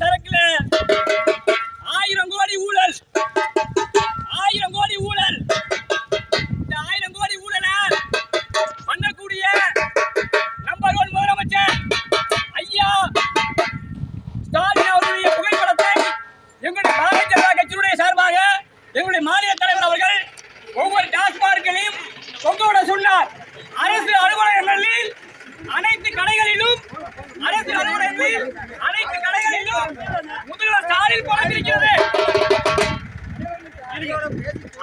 சரக்குல ஆயிரம் கோடி ஊழல். ஆயிரம் கோடி ஊழல். இந்த ஆயிரம் கோடி ஊழலை பண்ணக்கூடிய நம்பர் ஒன் முதலமைச்சர் ஐயா ஸ்டாலின் அவர்களுடைய புகைப்படத்தை எங்களுடைய பாரதிய ஜனதா கட்சியினுடைய சார்பாக எங்களுடைய மாநில தலைவர் அவர்கள் ஒவ்வொரு டாஸ்மார்களையும் தொங்கவிட சொன்னார். அரசு அலுவலகங்களில் அனைத்து கடைகளிலும் அரசு அலுவலகங்களில் முதல்வர் ஸ்டாலின் போட்டிருக்கிறது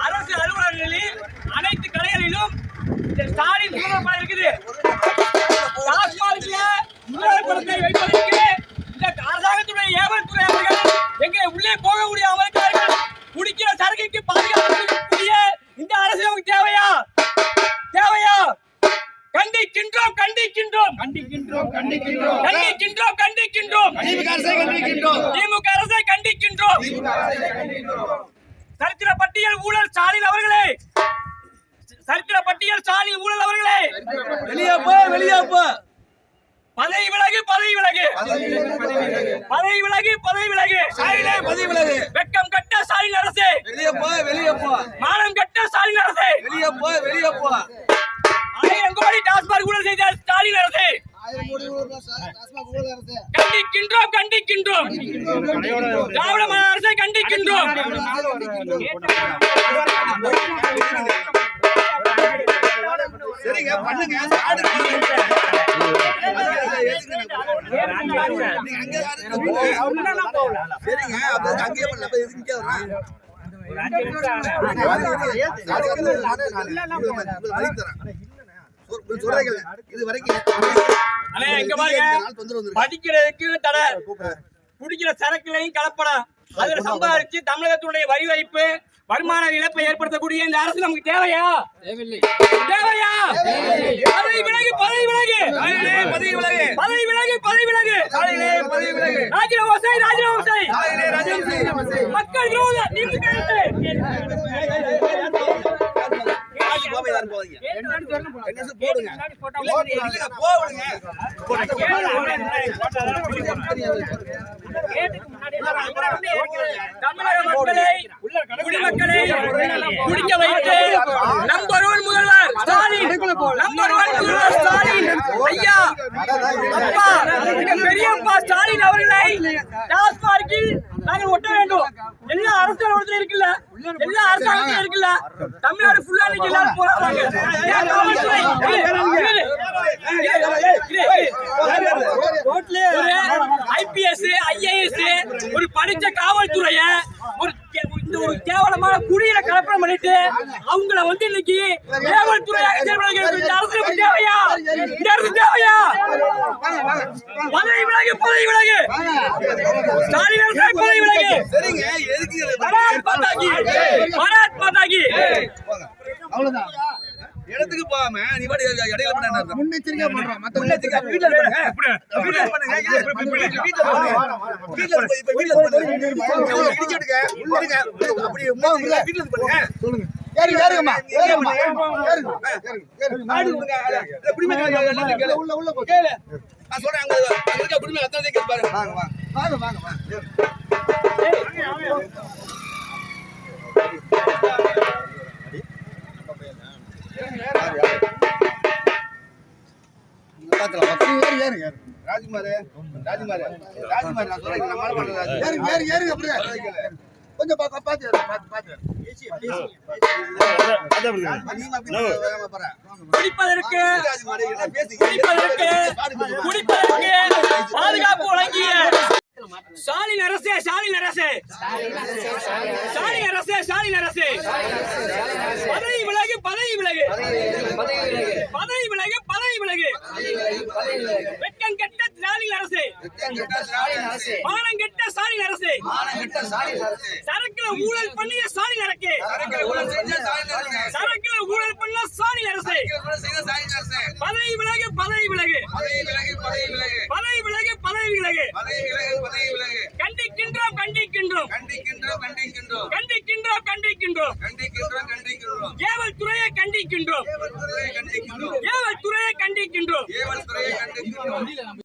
அரசு அலுவலகங்களில் அனைத்து கடைகளிலும் இந்த ஸ்டாலின் முதல்வர் இருக்குது. டாஸ்மாகில் முதல்வர் படத்தை வைப்பதற்கு இந்த அரசாங்கத்துடைய அவர்கள் எங்கே உள்ளே போக முடியாமல் குடிக்கிற சரக்குக்கு பாதுகாக்கக்கூடிய இந்த அரசு நமக்கு தேவையா? தேவையா? கண்டிக்கின்றோம் கண்டிக்கின்றோம். கண்டிக்கின்றோம் கண்டிக்கின்றோம். கண்டிக்கின்றோம் கண்டிக்கின்றோம். திமுக அரசை கண்டிக்கின்றோம். திமுக அரசை கண்டிக்கின்றோம். சரித்திர பட்டியல் ஊழல் ஸ்டாலின் அவர்களே. சரித்திர பட்டியல் ஸ்டாலின் ஊழல் அவர்களே. வெளியே போ வெளியே போ. பதவி விலகு பதவி விலகு. பதவி விலகு பதவி விலகு. சாயிலே பதவி விலகு. வெட்கம் கட்ட ஸ்டாலின் அரசு. வெளியே போ வெளியே போ. மானம் கட்ட ஸ்டாலின் அரசு. வெளியே போ வெளியே போ. கண்டிக்கின்றோம் கண்டிக்கின்றோம். திராவிட மாடல் அரசை கண்டிக்கின்றோம். சரிங்க பண்ணுங்க. சரிங்க அங்கேயே பண்ணல எதுக்கு வர்றேன் இது வரைக்கும் அண்ணே, இங்க பாருங்க. படிக்கிறதுக்கு தடை குடிக்கிற சரக்குலையும் கலப்படம் அதுல சம்பாதிச்சு தமிழகத்துடைய வரி வைப்பு வருமான இழப்பை ஏற்படுத்தக்கூடிய இந்த அரசு நமக்கு தேவையா தேவையா பதவி விலகு பதவி விலகு பதவி விலகு. பதவி விலகு பதவி விலகு பதவி விலகு. ராஜினாமா செய் ராஜினாமா செய் மக்கள் விரோத திமுக அரசு. போடுங்க. இல்லைங்க, போடுங்க. மக்களை குடிமக்களை குடிக்க வைத்து நம்பர் ஒன் முதல்வர் ஸ்டாலின். நம்பர் ஒன் முதல்வர் ஸ்டாலின். ஐயா அப்பா பெரியப்பா ஸ்டாலின் அவர்களை டாஸ்மார்க்கில் நாங்கள் ஒட்ட வேண்டும். எல்லா அரசு அலுவலகத்திலும் இருக்குல்ல. எல்லா அரசாங்கத்திலும் இருக்குல்ல தமிழ்நாடு ஃபுல்லா இன்னைக்கு எல்லாரும் போறாங்க அவங்கள வந்து இன்னைக்கு காவல்துறையாக செயல்படுகிறது இந்த அரசு தேவையா இந்த அரசு தேவையா பதவி விலகு பதவி விலகு ஸ்டாலின் அரசே பதவி விலகு பராத் பராத் அவ்வளவுதான் இடத்துக்கு போகாம நீ பாட்டு இடையில பண்ண? முன்னெச்சரிக்கை பண்றோம் மத்த பண்ணுங்க பண்ணுங்க பண்ணுங்க இப்ப பண்ணுங்க ஏறுங்க ஏறுங்கம்மா ஏறுங்கம்மா ஏறுங்க உள்ள உள்ள போ கேளு. நான் சொல்றேன் அங்க அங்க இருக்க குடிமை அத்தனை கேட்டு பாருங்க வாங்க வாங்க. வாங்க வாங்க ராஜ்குமார் ராஜ்குமார் ராஜ்குமார் நான் சொல்றேன் நம்ம பண்றது ஏறுங்க ஏறுங்க ஏறுங்க அப்படியே. கொஞ்சம் பாத்து பாத்து பாத்து பாத்து. குடிப்பதற்கு குடிப்பதற்கு குடிப்பதற்கு பாதுகாப்பு வழங்கிய ஸ்டாலின் அரசே ஸ்டாலின் அரசே. ஸ்டாலின் அரசே ஸ்டாலின் அரசே. பதவி விலகு பதவி விலகு. பதவி விலகு பதவி விலகு. மானம் சாரி அரசு சரக்குல ஊழல் பண்ணிய சாரி அரக்கு சரக்குல ஊழல் பண்ண சாரி அரசு பதவி விலகு பதவி விலகு. பதவி விலகு பதவி விலகு. கண்டிக்கின்றோம் கண்டிக்கின்றோம். கண்டிக்கின்றோம் கண்டிக்கின்றோம். கண்டிக்கின்றோம் துறையை கண்டிக்கின்றோம் ஏவல் துறையை கண்டிக்கின்றோம்.